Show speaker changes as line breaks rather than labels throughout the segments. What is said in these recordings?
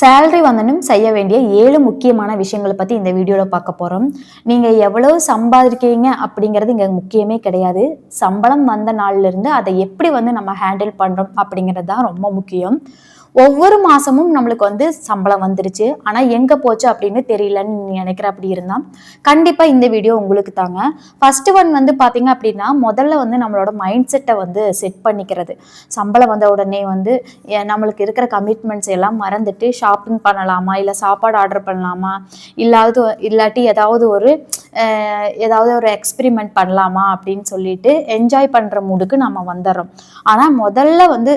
Salary வந்தனும் செய்ய வேண்டிய ஏழு முக்கியமான விஷயங்களை பற்றி இந்த வீடியோவில் பார்க்க போகிறோம் நீங்கள் எவ்வளவு சம்பாதிக்கிறீங்க அப்படிங்கிறது இங்கே முக்கியமே கிடையாது. சம்பளம் வந்த நாள்ல இருந்து அதை எப்படி வந்து நம்ம ஹேண்டில் பண்ணுறோம் அப்படிங்கிறது தான் ரொம்ப முக்கியம். ஒவ்வொரு மாசமும் நம்மளுக்கு வந்து சம்பளம் வந்துருச்சு. ஆனா எங்க போச்சு அப்படின்னு தெரியலன்னு நினைக்கிற அப்படி இருந்தா கண்டிப்பா இந்த வீடியோ உங்களுக்கு தாங்க. ஃபர்ஸ்ட் ஒன் வந்து பாத்தீங்க அப்படின்னா முதல்ல வந்து நம்மளோட மைண்ட் செட்டை வந்து செட் பண்ணிக்கிறது. சம்பளம் வந்த உடனே வந்து நம்மளுக்கு இருக்கிற கமிட்மெண்ட்ஸ் எல்லாம் மறந்துட்டு ஷாப்பிங் பண்ணலாமா? இல்லை சாப்பாடு ஆர்டர் பண்ணலாமா? இல்லாது இல்லாட்டி ஏதாவது ஒரு ஏதாவது ஒரு எக்ஸ்பிரிமெண்ட் பண்ணலாமா? அப்படின்னு சொல்லிட்டு என்ஜாய் பண்ற மூடுக்கு நம்ம வந்துடுறோம் ஆனா முதல்ல வந்து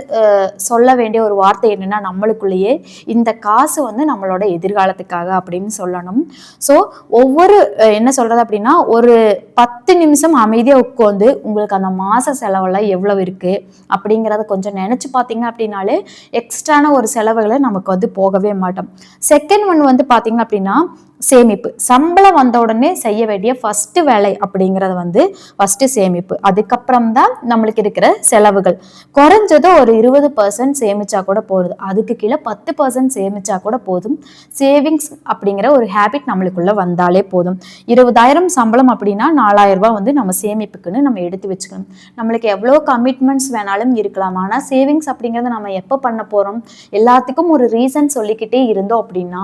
சொல்ல வேண்டிய ஒரு வார்த்தை என்னென்னா நம்மளுக்குள்ளேயே இந்த காசு வந்து நம்மளோட எதிர்காலத்துக்காக அப்படின்னு சொல்லணும். ஸோ ஒவ்வொரு என்ன சொல்றது அப்படின்னா ஒரு பத்து நிமிஷம் அமைதியா உட்காந்து உங்களுக்கு அந்த மாச செலவெல்லாம் எவ்வளவு இருக்கு அப்படிங்கிறத கொஞ்சம் நினைச்சு பார்த்தீங்க அப்படின்னாலே எக்ஸ்ட்ரான ஒரு செலவுகளை நமக்கு வந்து போகவே மாட்டோம். செகண்ட் ஒன் வந்து பார்த்தீங்க அப்படின்னா சேமிப்பு. சம்பளம் வந்த உடனே செய்ய வேண்டிய ஃபஸ்ட்டு வேலை அப்படிங்கிறது வந்து ஃபஸ்ட்டு சேமிப்பு. அதுக்கப்புறம் தான் நம்மளுக்கு இருக்கிற செலவுகள். குறைஞ்சது ஒரு இருபது பர்சன்ட் சேமிச்சா கூட போதும். அதுக்கு கீழே பத்து பர்சன்ட் சேமிச்சா கூட போதும். சேவிங்ஸ் அப்படிங்கிற ஒரு ஹேபிட் நம்மளுக்குள்ளே வந்தாலே போதும். இருபதாயிரம் சம்பளம் அப்படின்னா நாலாயிரம் ரூபாய் வந்து நம்ம சேமிப்புக்குன்னு நம்ம எடுத்து வச்சுக்கணும். நம்மளுக்கு எவ்வளோ கமிட்மெண்ட்ஸ் வேணாலும் இருக்கலாம். ஆனால் சேவிங்ஸ் அப்படிங்கிறத நம்ம எப்போ பண்ண போகிறோம் எல்லாத்துக்கும் ஒரு ரீசன் சொல்லிக்கிட்டே இருந்தோம் அப்படின்னா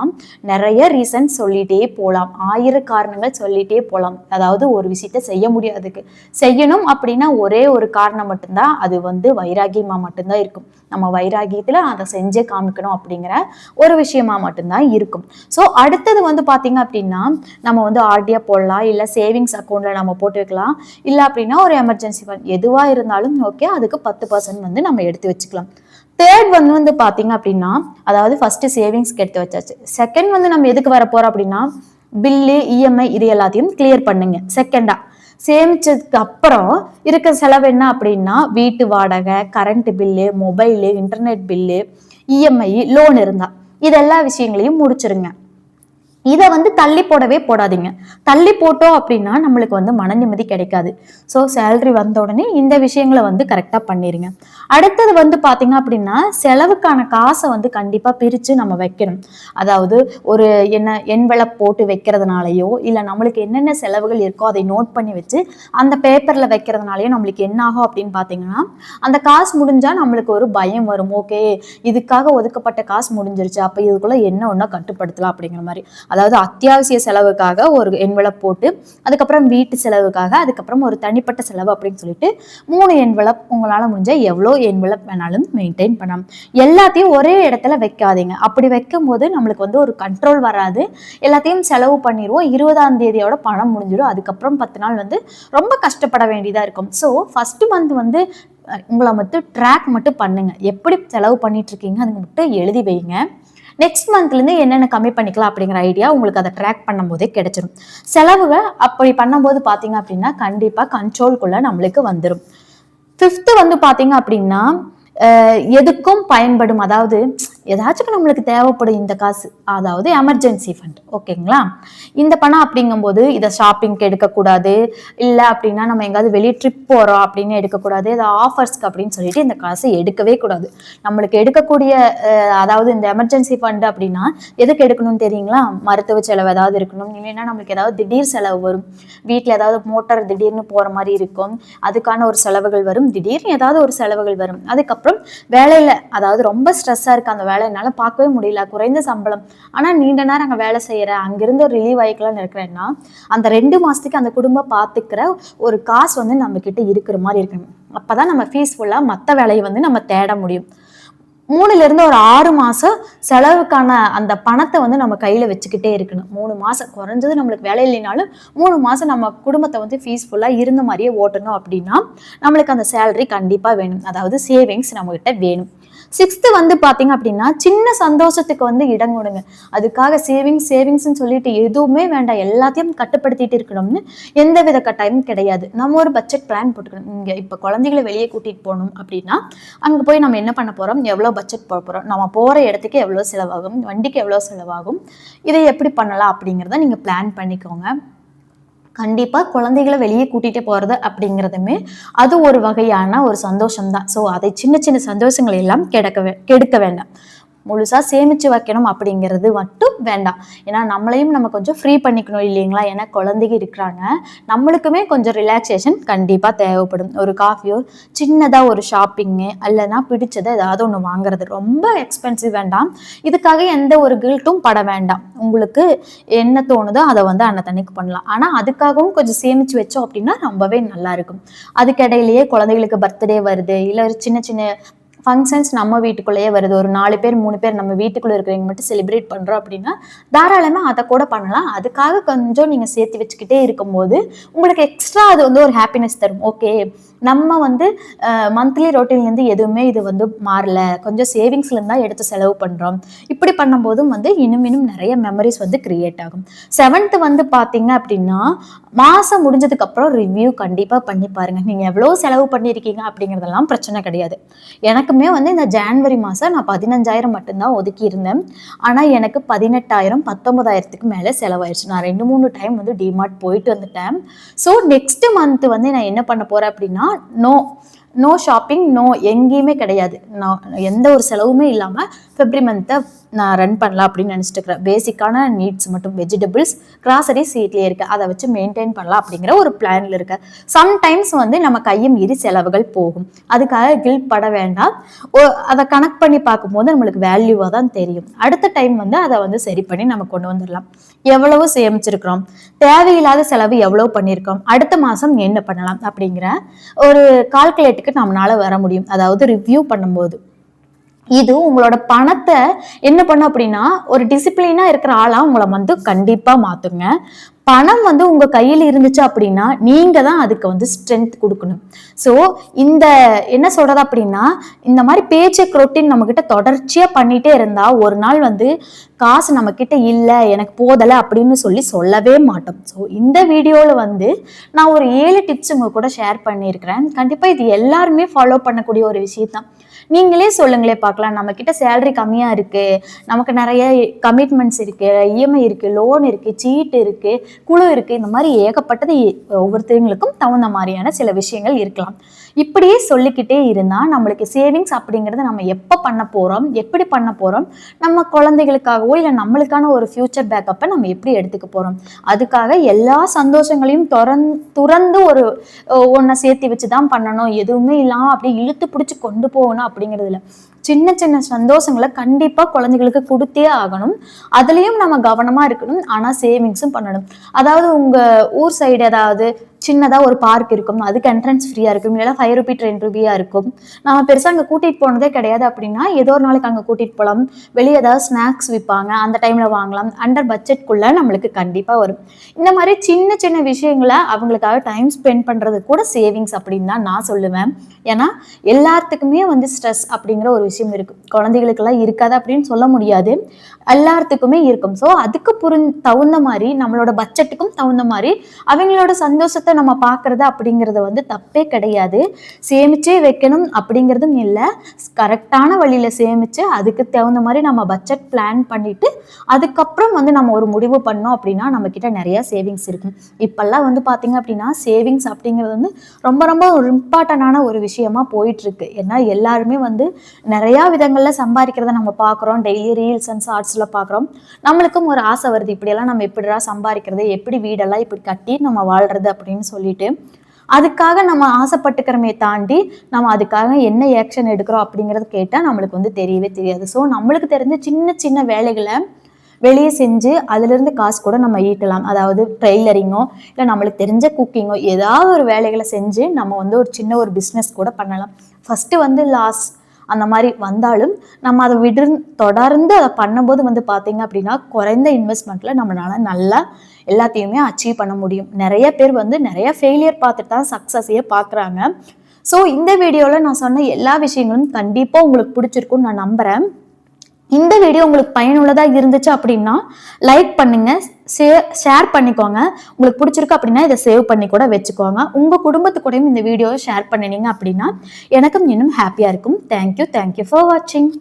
நிறைய ரீசன் சொல்லிட்டே போகலாம் ஆயிரம் காரணங்கள் சொல்லிட்டே போகலாம் அதாவது ஒரு விஷயத்த செய்ய முடியாதுக்கு. செய்யணும் அப்படின்னா ஒரே ஒரு காரணம் மட்டும்தான். அது வந்து வைராகியமா மட்டும்தான் இருக்கும். நம்ம வைராகியத்துல அதை செஞ்சே காமிக்கணும் அப்படிங்கிற ஒரு விஷயமா மட்டும்தான் இருக்கும். ஸோ அடுத்தது வந்து பாத்தீங்க அப்படின்னா நம்ம வந்து ஆர்டியா போடலாம். இல்லை சேவிங்ஸ் அக்கௌண்ட்ல நம்ம போட்டு வைக்கலாம் இல்லை அப்படின்னா ஒரு எமர்ஜென்சி ஃபண்ட் எதுவா இருந்தாலும் ஓகே அதுக்கு பத்து பர்சன்ட் வந்து நம்ம எடுத்து வச்சுக்கலாம். தேர்ட் வந்து வந்து பாத்தீங்க அப்படின்னா அதாவது ஃபர்ஸ்ட் சேவிங்ஸ்க்கு எடுத்து வச்சாச்சு. செகண்ட் வந்து நம்ம எதுக்கு வர போறோம் அப்படின்னா பில்லு இஎம்ஐ இது எல்லாத்தையும் கிளியர் பண்ணுங்க. செகண்டா சேமிச்சதுக்கு அப்புறம் இருக்க செலவு என்ன அப்படின்னா வீட்டு வாடகை current bill mobile internet bill EMI loan இருந்தா. இதெல்லா விஷயங்களையும் முடிச்சிருங்க. இதை வந்து தள்ளி போடவே போடாதீங்க. தள்ளி போட்டோம் அப்படின்னா நம்மளுக்கு வந்து மன நிம்மதி கிடைக்காது. ஸோ சேலரி வந்த உடனே இந்த விஷயங்களை வந்து கரெக்டாக பண்ணிடுங்க அடுத்தது வந்து பார்த்தீங்க அப்படின்னா செலவுக்கான காசை வந்து கண்டிப்பாக பிரித்து நம்ம வைக்கணும். அதாவது ஒரு என்ன என்வெலப் போட்டு வைக்கிறதுனாலயோ இல்லை நம்மளுக்கு என்னென்ன செலவுகள் இருக்கோ அதை நோட் பண்ணி வச்சு அந்த பேப்பரில் வைக்கிறதுனாலயோ நம்மளுக்கு என்ன ஆகும் அப்படின்னு பார்த்தீங்கன்னா அந்த காசு முடிஞ்சால் நம்மளுக்கு ஒரு பயம் வரும். ஓகே இதுக்காக ஒதுக்கப்பட்ட காசு முடிஞ்சிருச்சு. அப்போ இதுக்குள்ளே என்ன ஒன்றா கட்டுப்படுத்தலாம் அப்படிங்கிற மாதிரி. அதாவது அத்தியாவசிய செலவுக்காக ஒரு என்வெலப் போட்டு அதுக்கப்புறம் வீட்டு செலவுக்காக அதுக்கப்புறம் ஒரு தனிப்பட்ட செலவு அப்படின்னு சொல்லிட்டு மூணு என்வெலப் உங்களால் முடிஞ்சால் எவ்வளோ என்வெலப் வேணாலும் மெயின்டைன் பண்ணலாம். எல்லாத்தையும் ஒரே இடத்துல வைக்காதீங்க. அப்படி வைக்கும் போது நம்மளுக்கு வந்து ஒரு கண்ட்ரோல் வராது. எல்லாத்தையும் செலவு பண்ணிடுவோம். இருபதாம் தேதியோட பணம் முடிஞ்சிடும். அதுக்கப்புறம் பத்து நாள் வந்து ரொம்ப கஷ்டப்பட வேண்டியதாக இருக்கும். ஸோ ஃபஸ்ட்டு மந்த் வந்து உங்களை மட்டும் ட்ராக் மட்டும் பண்ணுங்க. எப்படி செலவு பண்ணிட்டு இருக்கீங்க மட்டும் எழுதி வைங்க. நெக்ஸ்ட் மந்த்லேருந்து என்னென்ன கம்மி பண்ணிக்கலாம் அப்படிங்கிற ஐடியா உங்களுக்கு அதை ட்ராக் பண்ணும்போதே கிடைச்சிடும் செலவுகள் அப்படி பண்ணும்போது பார்த்தீங்க அப்படின்னா கண்டிப்பாக கண்ட்ரோல்குள்ளே நம்மளுக்கு வந்துடும் ஃபிஃப்த்து வந்து பார்த்தீங்க அப்படின்னா அஹ், எதுக்கும் பயன்படும். அதாவது ஏதாச்சும் நம்மளுக்கு தேவைப்படும் இந்த காசு அதாவது எமர்ஜென்சி ஃபண்ட் ஓகேங்களா இந்த பணம் அப்படிங்கும்போது இதை ஷாப்பிங்க்கு எடுக்கக்கூடாது. இல்லை அப்படின்னா நம்ம எங்காவது வெளியே ட்ரிப் போகிறோம் அப்படின்னு எடுக்கக்கூடாது. இது ஆஃபர்ஸ்க்கு அப்படின்னு சொல்லிட்டு இந்த காசு எடுக்கவே கூடாது. நம்மளுக்கு எடுக்கக்கூடிய அதாவது இந்த எமர்ஜென்சி ஃபண்ட் அப்படின்னா எதுக்கு எடுக்கணும்னு தெரியுங்களா? மருத்துவ செலவு ஏதாவது இருக்கணும். இல்லைன்னா நம்மளுக்கு ஏதாவது திடீர் செலவு வரும். வீட்டில் ஏதாவது மோட்டார் திடீர்னு போகிற மாதிரி இருக்கும். அதுக்கான ஒரு செலவுகள் வரும். திடீர்னு ஏதாவது ஒரு செலவுகள் வரும். அதுக்கப்புறம் வேலையில் அதாவது ரொம்ப ஸ்ட்ரெஸ்ஸாக இருக்கு அந்த வேலை என்னால் பார்க்கவே முடியல. குறைந்த சம்பளம். ஆனால் நீண்ட நேரம் அங்கே வேலை செய்கிறேன் அங்கேருந்து ஒரு ரிலீவ் ஆகிக்கலாம்னு இருக்கிறேன்னா அந்த ரெண்டு மாதத்துக்கு அந்த குடும்பம் பார்த்துக்கிற ஒரு காசு வந்து நம்ம கிட்ட இருக்கிற மாதிரி இருக்கணும். அப்போ தான் நம்ம ஃபீஸ்ஃபுல்லாக மற்ற வேலையை வந்து நம்ம தேட முடியும். மூணுல இருந்து ஒரு ஆறு மாசம் செலவுக்கான அந்த பணத்தை வந்து நம்ம கையில் வச்சுக்கிட்டே இருக்கணும். மூணு மாதம் குறைஞ்சது நம்மளுக்கு வேலை இல்லைனாலும் மூணு மாதம் நம்ம குடும்பத்தை வந்து ஃபீஸ்ஃபுல்லாக இருந்த மாதிரியே ஓட்டணும் அப்படின்னா நம்மளுக்கு அந்த சேலரி கண்டிப்பாக வேணும். அதாவது சேவிங்ஸ் நம்ம வேணும். சிக்ஸ்த்து வந்து பார்த்தீங்க அப்படின்னா சின்ன சந்தோஷத்துக்கு வந்து இடம் கொடுங்க. அதுக்காக சேவிங்ஸ் சேவிங்ஸ்னு சொல்லிட்டு எதுவுமே வேண்டாம். எல்லாத்தையும் கட்டுப்படுத்திட்டு இருக்கணும்னு எந்த வித கட்டாயமும் கிடையாது. நம்ம ஒரு பட்ஜெட் பிளான் போட்டுக்கணும். இங்கே இப்போ குழந்தைகளை வெளியே கூட்டிகிட்டு போகணும் அப்படின்னா அங்கே போய் நம்ம என்ன பண்ண போகிறோம் எவ்வளோ பட்ஜெட் போட போகிறோம் நம்ம போகிற இடத்துக்கு எவ்வளோ செலவாகும்? வண்டிக்கு எவ்வளோ செலவாகும்? இதை எப்படி பண்ணலாம் அப்படிங்கிறத நீங்கள் பிளான் பண்ணிக்கோங்க. கண்டிப்பாக குழந்தைகளை வெளியே கூட்டிகிட்டு போகிறது அப்படிங்கிறதுமே அது ஒரு வகையான ஒரு சந்தோஷம் தான் ஸோ அதை சின்ன சின்ன சந்தோஷங்கள் எல்லாம் கெடுக்க கெடுக்க வேண்டாம். முழுசாக சேமித்து வைக்கணும் அப்படிங்கிறது மட்டும் வேண்டாம். ஏன்னா நம்மளையும் நம்ம கொஞ்சம் ஃப்ரீ பண்ணிக்கணும் இல்லைங்களா? ஏன்னா குழந்தைங்க இருக்கிறாங்க. நம்மளுக்குமே கொஞ்சம் ரிலாக்ஸேஷன் கண்டிப்பாக தேவைப்படும். ஒரு காஃபியோ சின்னதாக ஒரு ஷாப்பிங்கு இல்லைன்னா பிடிச்சதை ஏதாவது ஒன்று வாங்குறது ரொம்ப எக்ஸ்பென்சிவ் வேண்டாம். இதுக்காக எந்த ஒரு கில்ட்டும் பட வேண்டாம். உங்களுக்கு என்ன தோணுதோ அதை வந்து அன்னத்தன்னைக்கு பண்ணலாம். ஆனால் அதுக்காகவும் கொஞ்சம் சேமித்து வச்சோம் அப்படின்னா ரொம்பவே நல்லா இருக்கும். அதுக்கிடையிலேயே குழந்தைகளுக்கு பர்த்டே வருது. இல்லை ஒரு சின்ன சின்ன ஃபங்க்ஷன்ஸ் நம்ம வீட்டுக்குள்ளேயே வருது. ஒரு நாலு பேர் மூணு பேர் நம்ம வீட்டுக்குள்ளே இருக்கிறவங்க மட்டும் செலிப்ரேட் பண்ணுறோம் அப்படின்னா தாராளமாக அதை கூட பண்ணலாம். அதுக்காக கொஞ்சம் நீங்கள் சேர்த்து வச்சுக்கிட்டே இருக்கும்போது உங்களுக்கு எக்ஸ்ட்ரா அது வந்து ஒரு ஹாப்பினஸ் தரும். ஓகே நம்ம வந்து மந்த்லி ரொட்டீன்லேருந்து எதுவுமே இது வந்து மாறல. கொஞ்சம் சேவிங்ஸ்லேருந்து தான் எடுத்து செலவு பண்ணுறோம் இப்படி பண்ணும்போதும் வந்து இன்னும் இன்னும் நிறைய மெமரிஸ் வந்து கிரியேட் ஆகும். செவன்த்து வந்து பார்த்தீங்க அப்படின்னா மாதம் முடிஞ்சதுக்கப்புறம் ரிவ்யூ கண்டிப்பாக பண்ணி பாருங்கள் நீங்கள் எவ்வளோ செலவு பண்ணியிருக்கீங்க அப்படிங்கிறதெல்லாம் பிரச்சனை கிடையாது. எனக்குமே வந்து இந்த ஜான்வரி மாதம் நான் பதினஞ்சாயிரம் மட்டும்தான் ஒதுக்கி இருந்தேன். ஆனால் எனக்கு பதினெட்டாயிரம் பத்தொன்பதாயிரத்துக்கு மேலே செலவாயிடுச்சு நான் ரெண்டு மூணு டைம் வந்து டிமார்ட் போயிட்டு வந்துட்டேன். ஸோ நெக்ஸ்ட் மந்த் வந்து நான் என்ன பண்ண போகிறேன் அப்படின்னா நோ நோ ஷாப்பிங் நோ எங்கேயுமே கிடையாது. நான் எந்த ஒரு செலவுமே இல்லாமல் ஃபெப்ரி மந்த்தை நான் ரன் பண்ணலாம் அப்படின்னு நினச்சிட்டு இருக்கிறேன் பேசிக்கான நீட்ஸ் மட்டும் வெஜிடபிள்ஸ் கிராசரிஸ் வீட்லேயே இருக்குது அதை வச்சு மெயின்டைன் பண்ணலாம் அப்படிங்கிற ஒரு பிளானில் இருக்கு சம்டைம்ஸ் வந்து நம்ம கையும் மீறி செலவுகள் போகும். அதுக்காக கில்ட் பட வேண்டாம். ஓ- அதை கனெக்ட் பண்ணி பார்க்கும்போது நம்மளுக்கு வேல்யூவாக தான் தெரியும். அடுத்த டைம் வந்து அதை வந்து சரி பண்ணி நம்ம கொண்டு வந்துடலாம். எவ்வளவு சேமிச்சிருக்கிறோம்? தேவையில்லாத செலவு எவ்வளவு பண்ணியிருக்கோம்? அடுத்த மாதம் என்ன பண்ணலாம்? அப்படிங்கிற ஒரு கால்குலேட்டுக்கு நம்மளால வர முடியும். அதாவது ரிவ்யூ பண்ணும்போது. இது உங்களோட பணத்தை என்ன பண்ணும் அப்படின்னா ஒரு டிசிப்ளினா இருக்கிற ஆளா உங்களை வந்து கண்டிப்பா மாத்துங்க. பணம் வந்து உங்க கையில் இருந்துச்சு அப்படின்னா நீங்க தான் அதுக்கு வந்து ஸ்ட்ரென்த் கொடுக்கணும். ஸோ இந்த என்ன சொல்றது அப்படின்னா இந்த மாதிரி பேச்சக் ரொட்டின் நம்ம கிட்ட தொடர்ச்சியா பண்ணிட்டே இருந்தா ஒரு நாள் வந்து காசு நம்ம கிட்ட இல்லை எனக்கு போதலை அப்படின்னு சொல்லி சொல்லவே மாட்டோம். ஸோ இந்த வீடியோவில் வந்து நான் ஒரு ஏழு டிப்ஸ் உங்க கூட ஷேர் பண்ணியிருக்கிறேன். கண்டிப்பாக இது எல்லாருமே ஃபாலோ பண்ணக்கூடிய ஒரு விஷயம் தான் நீங்களே சொல்லுங்களே பார்க்கலாம். நம்ம கிட்ட சேலரி கம்மியா இருக்கு. நமக்கு நிறைய கமிட்மெண்ட்ஸ் இருக்கு. இஎம்ஐ இருக்கு லோன் இருக்கு சீட் இருக்கு குழு இருக்கு. இந்த மாதிரி ஏகப்பட்டது ஒவ்வொருத்தவங்களுக்கும் தகுந்த மாதிரியான சில விஷயங்கள் இருக்கலாம். இப்படியே சொல்லிக்கிட்டே இருந்தால் நம்மளுக்கு சேவிங்ஸ் அப்படிங்கறத நம்ம எப்போ பண்ண போகிறோம் எப்படி பண்ண போகிறோம் நம்ம குழந்தைகளுக்காகவோ இல்லை நம்மளுக்கான ஒரு ஃபியூச்சர் பேக்கப்பை நம்ம எப்படி எடுத்துக்க போகிறோம் அதுக்காக எல்லா சந்தோஷங்களையும் துறந் துறந்து ஒரு ஒன்றை சேர்த்து வச்சு தான் பண்ணணும். எதுவுமே இல்லாமல் அப்படியே இழுத்து பிடிச்சி கொண்டு போகணும் அப்படிங்கிறதுல. சின்ன சின்ன சந்தோஷங்களை கண்டிப்பாக குழந்தைகளுக்கு கொடுத்தே ஆகணும். அதுலேயும் நம்ம கவனமாக இருக்கணும். ஆனால் சேவிங்ஸும் பண்ணணும். அதாவது உங்கள் ஊர் சைடு ஏதாவது சின்னதாக ஒரு பார்க் இருக்கும். அதுக்கு என்ட்ரன்ஸ் ஃப்ரீயாக இருக்கும். இல்லைனா ஃபைவ் ருபி டென் ருபியாக இருக்கும். நம்ம பெருசாக அங்கே கூட்டிகிட்டு போனதே கிடையாது அப்படின்னா ஏதோ ஒரு நாளைக்கு அங்கே கூட்டிகிட்டு போகலாம் வெளியே ஏதாவது ஸ்நாக்ஸ் விற்பாங்க அந்த டைமில் வாங்கலாம். அண்டர் பட்ஜெட்குள்ளே நம்மளுக்கு கண்டிப்பாக வரும். இந்த மாதிரி சின்ன சின்ன விஷயங்களை அவங்களுக்காக டைம் ஸ்பெண்ட் பண்ணுறது கூட சேவிங்ஸ் அப்படின்னு தான் நான் சொல்லுவேன். ஏன்னா எல்லாத்துக்குமே வந்து ஸ்ட்ரெஸ் அப்படிங்கிற ஒரு விஷயம் இருக்கு. குழந்தைகளுக்கெல்லாம் இருக்காது அப்படின்னு சொல்ல முடியாது. எல்லாத்துக்குமே இருக்கும். ஸோ அதுக்கு புரிஞ் தகுந்த மாதிரி நம்மளோட பட்ஜெட்டுக்கும் தகுந்த மாதிரி அவங்களோட சந்தோஷத்தை நம்ம பார்க்கறது அப்படிங்கிறது வந்து தப்பே கிடையாது. சேமிச்சே வைக்கணும் அப்படிங்கிறதும் இல்லை. கரெக்டான வழியில் சேமிச்சு அதுக்கு தகுந்த மாதிரி நம்ம பட்ஜெட் பிளான் பண்ணிட்டு அதுக்கப்புறம் வந்து நம்ம ஒரு முடிவு பண்ணோம் அப்படின்னா நம்ம கிட்ட நிறைய சேவிங்ஸ் இருக்கும். இப்பெல்லாம் வந்து பார்த்திங்க அப்படின்னா சேவிங்ஸ் அப்படிங்கிறது வந்து ரொம்ப ரொம்ப ஒரு இம்பார்ட்டண்டான ஒரு விஷயமா போயிட்டு இருக்கு ஏன்னா எல்லாருமே வந்து நிறையா விதங்களில் சம்பாதிக்கிறத நம்ம பார்க்குறோம் டெய்லி ரீல்ஸ் அண்ட் ஷார்ட்ஸில் பார்க்குறோம் நம்மளுக்கும் ஒரு ஆசை வருது. இப்படியெல்லாம் நம்ம எப்படிடா சம்பாதிக்கிறது? எப்படி வீடெல்லாம் இப்படி கட்டி நம்ம வாழ்றது அப்படின்னு சொல்லிட்டு அதுக்காக நம்ம ஆசைப்பட்டுக்கிறமே தாண்டி நம்ம அதுக்காக என்ன ஆக்ஷன் எடுக்கிறோம் அப்படிங்கிறது கேட்டால் நம்மளுக்கு வந்து தெரியவே தெரியாது. ஸோ நம்மளுக்கு தெரிஞ்ச சின்ன சின்ன வேலைகளை வெளியே செஞ்சு அதுலேருந்து காசு கூட நம்ம ஈட்டலாம். அதாவது ட்ரெய்லரிங்கோ இல்லை நம்மளுக்கு தெரிஞ்ச குக்கிங்கோ ஏதாவது ஒரு வேலைகளை செஞ்சு நம்ம வந்து ஒரு சின்ன ஒரு பிஸ்னஸ் கூட பண்ணலாம். ஃபஸ்ட்டு வந்து லாஸ் அந்த மாதிரி வந்தாலும் நம்ம அதை விடு தொடர்ந்து அதை பண்ணும்போது வந்து பார்த்தீங்க அப்படின்னா குறைந்த இன்வெஸ்ட்மெண்ட்டில் நம்மளால நல்லா எல்லாத்தையுமே அச்சீவ் பண்ண முடியும். நிறைய பேர் வந்து நிறைய ஃபெயிலியர் பார்த்துட்டு தான் சக்ஸஸையே பார்க்குறாங்க. ஸோ இந்த வீடியோவில் நான் சொன்ன எல்லா விஷயங்களும் கண்டிப்பாக உங்களுக்கு பிடிச்சிருக்கும்னு நான் நம்புகிறேன் இந்த வீடியோ உங்களுக்கு பயனுள்ளதாக இருந்துச்சு அப்படின்னா லைக் பண்ணுங்க ஷேர் பண்ணிக்கோங்க. உங்களுக்கு பிடிச்சிருக்கு அப்படின்னா இதை சேவ் பண்ணி கூட வச்சுக்கோங்க. உங்கள் குடும்பத்து கூடயும் இந்த வீடியோவை ஷேர் பண்ணினீங்க அப்படின்னா எனக்கும் இன்னும் ஹாப்பியாக இருக்கும். தேங்க்யூ தேங்க்யூ ஃபார் வாட்சிங்